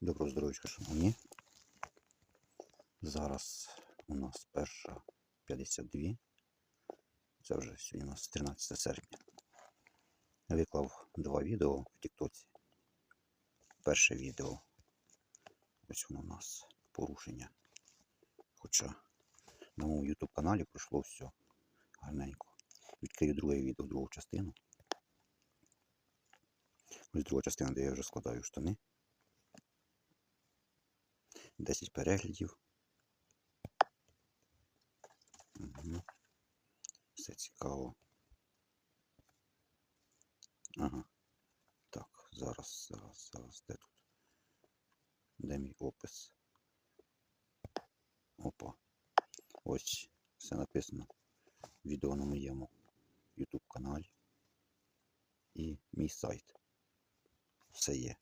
Доброго здоров'ячка, шановні. Зараз у нас перша 52. Це вже сьогодні у нас 13 серпня. Виклав два відео в Тіктоці. Перше відео. Ось воно у нас порушення. Хоча на моєму YouTube каналі пройшло все гарненько. Відкрию друге відео, другу частину. Ось друга частина, де я вже складаю штани. 10 переглядів. Угу. Все цікаво. Ага. Так, зараз, зараз, зараз. Де тут? Де мій опис? Опа. Ось все написано. Відео на моєму YouTube каналі. І мій сайт. Все є.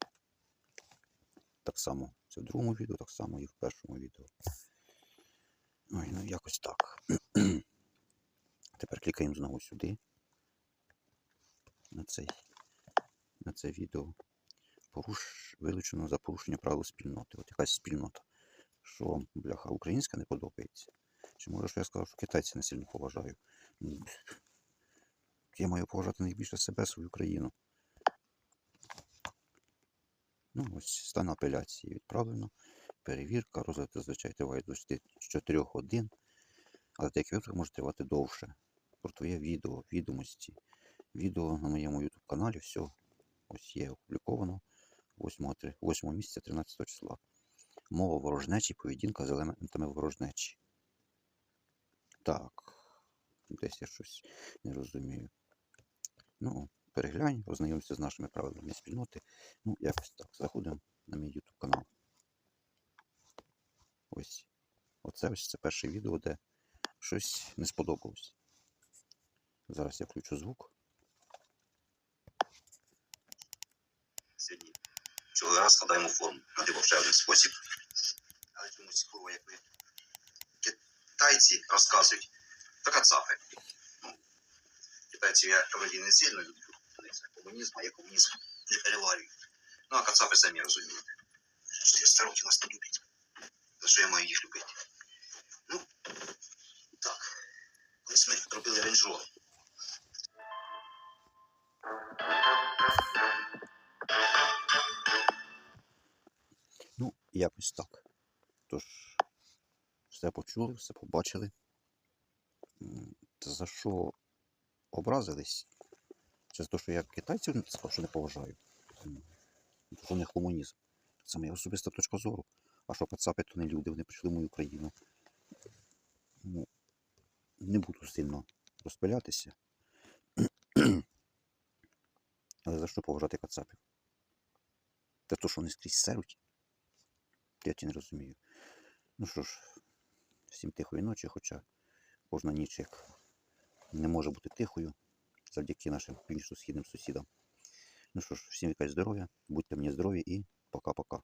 Так само це в другому відео, так само і в першому відео. Ой, ну якось так. Тепер клікаємо знову сюди. На цей, на це відео. Поруш... Вилучено за порушення правил спільноти. От якась спільнота. Що вам, бляха, українська не подобається? Чи може, що я сказав, що китайці не сильно поважаю? Я маю поважати найбільше себе, свою країну. Ну, ось стан апеляції відправлено. Перевірка, розгляд зазвичай триває до 4 годин, але деякі випадки може тривати довше. Про твоє відео, відомості. Відео на моєму YouTube каналі, все ось є опубліковано 8, 8 місяця 13 числа. Мова ворожнечі, поведінка з елементами ворожнечі. Так, десь я щось не розумію. Ну, переглянь, ознайомся з нашими правилами спільноти. Ну, якось так. Заходимо на мій YouTube канал. Ось. Оце ось це перше відео, де щось не сподобалось. Зараз я включу звук. сьогодні. Цього раз складаємо форму на диво ще один спосіб. Але чомусь курва, як ви китайці розказують, то кацапи. Ну, китайців я вроді не сильно люблю. Це комунізм, а я комунізм не переварюю. Ну, а кацапи самі розуміють. Що я староті вас не люблять. За що я маю їх любити? Ну, так. Колись ми робили рейндж-рот. Ну, якось так. Тож, все почули, все побачили. За що образились? Це те, що я китайців не сказав, що не поважаю. М, То, що них комунізм. Це моя особиста точка зору. А що кацапи, то не люди, вони прийшли в мою країну. Ну, не буду сильно розпилятися. Але за що поважати кацапів? Це то, що вони скрізь серуть. Я ті не розумію. Ну що ж, всім тихої ночі, хоча кожна ніч як не може бути тихою завдяки нашим північно-східним сусідам. Ну що ж, всім якась здоров'я, будьте мені здорові і пока-пока.